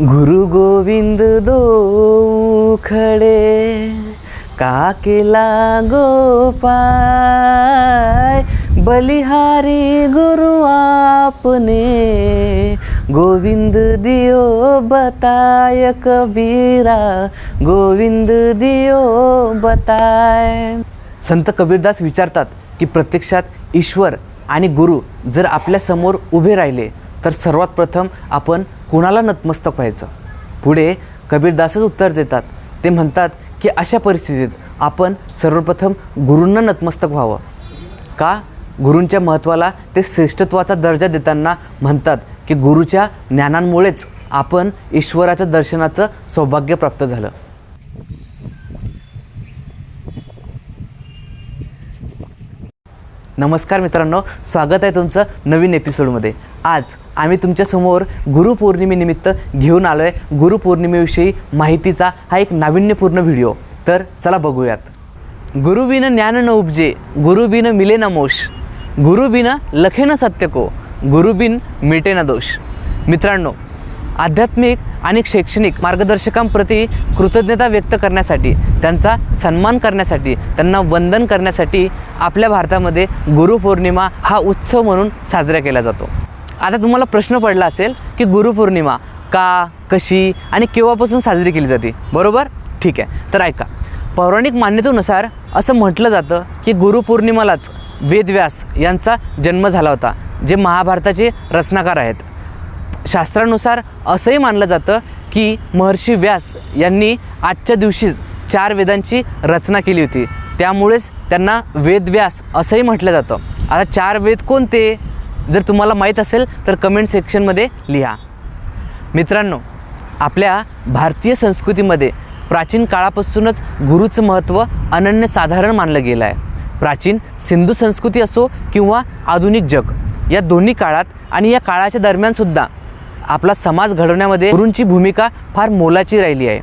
गुरु गोविंद दो खडे का केला गोपाय बलिहारी गुरु आपने गोविंद दियो बताय कबीरा गोविंद दियो बताय। संत कबीरदास विचारतात की प्रत्यक्षात ईश्वर आणि गुरु जर आपल्यासमोर उभे राहिले तर सर्वात प्रथम आपण कुणाला नतमस्तक व्हायचं? पुढे कबीरदासच उत्तर देतात. ते म्हणतात की अशा परिस्थितीत आपण सर्वप्रथम गुरूंना नतमस्तक व्हावं. का? गुरूंच्या महत्त्वाला ते श्रेष्ठत्वाचा दर्जा देताना म्हणतात की गुरुच्या ज्ञानांमुळेच आपण ईश्वराच्या दर्शनाचं सौभाग्य प्राप्त झालं. नमस्कार मित्रांनो स्वागत आहे तुमचं नवीन एपिसोडमध्ये. आज आम्ही तुमच्यासमोर गुरुपौर्णिमेनिमित्त घेऊन आलो आहे गुरुपौर्णिमेविषयी माहितीचा हा एक नाविन्यपूर्ण व्हिडिओ. तर चला बघूयात. गुरुबिन ज्ञान न उपजे गुरुबिन मिले ना मोश गुरुबिन लखे न सत्यको गुरुबिन मिटे ना दोष. मित्रांनो आध्यात्मिक आणि शैक्षणिक मार्गदर्शकांप्रती कृतज्ञता व्यक्त करण्यासाठी त्यांचा सन्मान करण्यासाठी त्यांना वंदन करण्यासाठी आपल्या भारतामध्ये गुरुपौर्णिमा हा उत्सव म्हणून साजरा केला जातो. आता तुम्हाला प्रश्न पडला असेल की गुरुपौर्णिमा का कशी आणि केव्हापासून साजरी केली जाते? बरोबर? ठीक आहे. तर ऐका. पौराणिक मान्यतेनुसार असं म्हटलं जातं की गुरुपौर्णिमालाच वेदव्यास यांचा जन्म झाला होता जे महाभारताचे रचनाकार आहेत. शास्त्रानुसार असंही मानलं जातं की महर्षी व्यास यांनी आजच्या दिवशीच चार वेदांची रचना केली होती. त्यामुळेच त्यांना वेदव्यास असंही म्हटलं जातं. आता चार वेद कोणते? जर तुम्हाला माहीत असेल तर कमेंट सेक्शनमध्ये लिहा. मित्रांनो आपल्या भारतीय संस्कृतीमध्ये प्राचीन काळापासूनच गुरुचं महत्त्व अनन्यसाधारण मानलं गेलं आहे. प्राचीन सिंधू संस्कृती असो किंवा आधुनिक जग या दोन्ही काळात आणि या काळाच्या दरम्यानसुद्धा आपला समाज घडवण्यामध्ये गुरूंची भूमिका फार मोलाची राहिली आहे.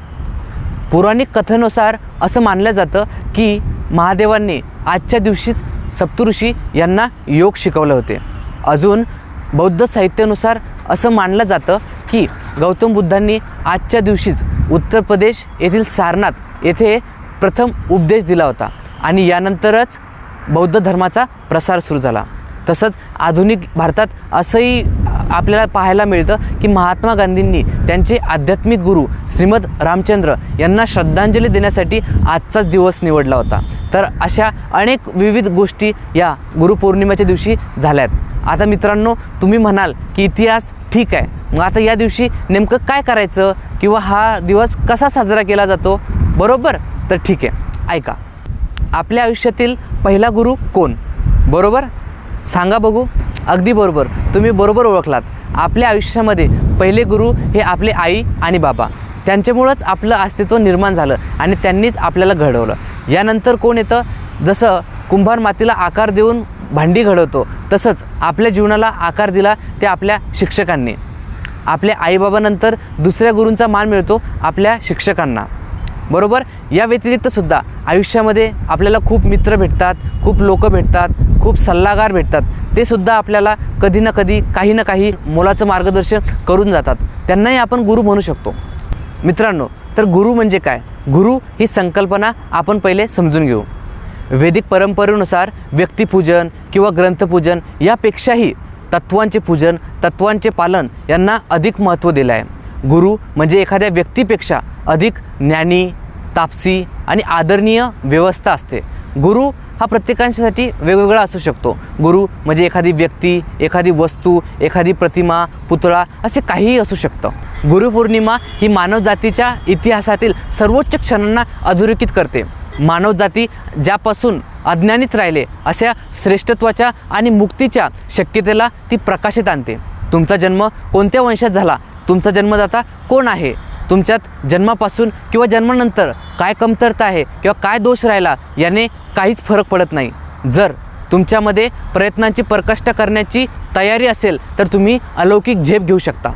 पौराणिक कथेनुसार असं मानलं जातं की महादेवांनी आजच्या दिवशीच सप्तऋषी यांना योग शिकवले होते. अजून बौद्ध साहित्यानुसार असं मानलं जातं की गौतम बुद्धांनी आजच्या दिवशीच उत्तर प्रदेश येथील सारनाथ येथे प्रथम उपदेश दिला होता आणि यानंतरच बौद्ध धर्माचा प्रसार सुरू झाला. तसंच आधुनिक भारतात असंही आपल्याला पाहायला मिळतं की महात्मा गांधींनी त्यांचे आध्यात्मिक गुरु श्रीमद रामचंद्र यांना श्रद्धांजली देण्यासाठी आजचाच दिवस निवडला होता. तर अशा अनेक विविध गोष्टी या गुरुपौर्णिमेच्या दिवशी झाल्यात. आता मित्रांनो तुम्ही म्हणाल की इतिहास ठीक आहे. मग आता या दिवशी नेमकं काय करायचं किंवा हा दिवस कसा साजरा केला जातो? बरोबर? तर ठीक आहे. ऐका. आपल्या आयुष्यातील पहिला गुरु कोण? बरोबर? सांगा बघू. अगदी बरोबर. तुम्ही बरोबर ओळखलात. आपल्या आयुष्यामध्ये पहिले गुरु हे आपले आई आणि बाबा. त्यांच्यामुळंच आपलं अस्तित्व निर्माण झालं आणि त्यांनीच आपल्याला घडवलं. यानंतर कोण येतं? जसं कुंभार मातीला आकार देऊन भांडी घडवतो तसंच आपल्या जीवनाला आकार दिला ते आपल्या शिक्षकांनी. आपल्या आईबाबानंतर दुसऱ्या गुरूंचा मान मिळतो आपल्या शिक्षकांना. बरोबर? या व्यतिरिक्तसुद्धा आयुष्यामध्ये आपल्याला खूप मित्र भेटतात खूप लोक भेटतात खूप सल्लागार भेटतात. ते सुद्धा आपल्याला कधी ना कधी काही ना काही मोलाचं मार्गदर्शन करून जातात. त्यांनाही आपण गुरु म्हणू शकतो. मित्रांनो तर गुरु म्हणजे काय? गुरु ही संकल्पना आपण पहिले समजून घेऊ. वैदिक परंपरेनुसार व्यक्तिपूजन किंवा ग्रंथपूजन यापेक्षाही तत्वांचे पूजन तत्वांचे पालन यांना अधिक महत्त्व दिलं आहे. गुरु म्हणजे एखाद्या व्यक्तीपेक्षा अधिक ज्ञानी तापसी आणि आदरणीय व्यवस्था असते. गुरु हा प्रत्येकांसाठी वेगवेगळा असू शकतो. गुरु म्हणजे एखादी व्यक्ती एखादी वस्तू एखादी प्रतिमा पुतळा असे काहीही असू शकतं. गुरुपौर्णिमा ही मानवजातीच्या इतिहासातील सर्वोच्च क्षणांना अधोरेखित करते. मानवजाती ज्यापासून अज्ञानित राहिले अशा श्रेष्ठत्वाच्या आणि मुक्तीच्या शक्यतेला ती प्रकाशित आणते. तुमचा जन्म कोणत्या वंशात झाला? तुमचा जन्मदाता कोण आहे? तुमच्यात जन्मापासून किंवा जन्मानंतर काय कमतरता आहे किंवा काय दोष राहिला? याने काहीच फरक पडत नाही. जर तुमच्यामध्ये प्रयत्नांची प्रकष्ट करण्याची तयारी असेल तर तुम्ही अलौकिक झेप घेऊ शकता.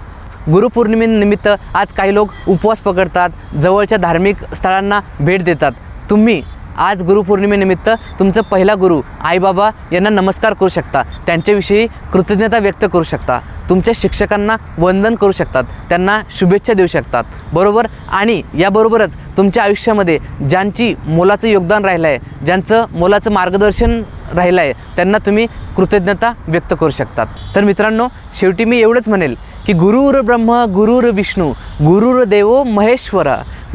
गुरुपौर्णिमेनिमित्त आज काही लोक उपवास पकडतात जवळच्या धार्मिक स्थळांना भेट देतात. तुम्ही आज गुरुपौर्णिमेनिमित्त तुमचं पहिला गुरु आईबाबा यांना नमस्कार करू शकता. त्यांच्याविषयी कृतज्ञता व्यक्त करू शकता. तुमच्या शिक्षकांना वंदन करू शकतात. त्यांना शुभेच्छा देऊ शकतात. बरोबर? आणि याबरोबरच तुमच्या आयुष्यामध्ये ज्यांची मोलाचं योगदान राहिलं आहे ज्यांचं मोलाचं मार्गदर्शन राहिलं आहे त्यांना तुम्ही कृतज्ञता व्यक्त करू शकतात. तर मित्रांनो शेवटी मी एवढंच म्हणेल की गुरुर ब्रह्म गुरुर विष्णू गुरुर देवो महेश्वर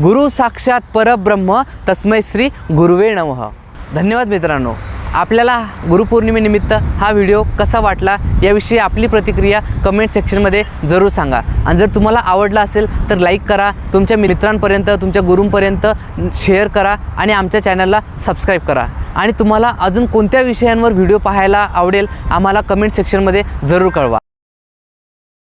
गुरु साक्षात परब्रह्म तस्मै श्री गुरुवे नमः. धन्यवाद मित्रांनो. आपल्याला गुरुपौर्णिमेनिमित्त हा व्हिडिओ कसा वाटला याविषयी आपली प्रतिक्रिया कमेंट सेक्शनमध्ये जरूर सांगा. आणि जर तुम्हाला आवडला असेल तर लाईक करा तुमच्या मित्रांपर्यंत तुमच्या गुरूंपर्यंत शेअर करा आणि आमच्या चॅनलला सबस्क्राईब करा. आणि तुम्हाला अजून कोणत्या विषयांवर व्हिडिओ पाहायला आवडेल आम्हाला कमेंट सेक्शनमध्ये जरूर कळवा.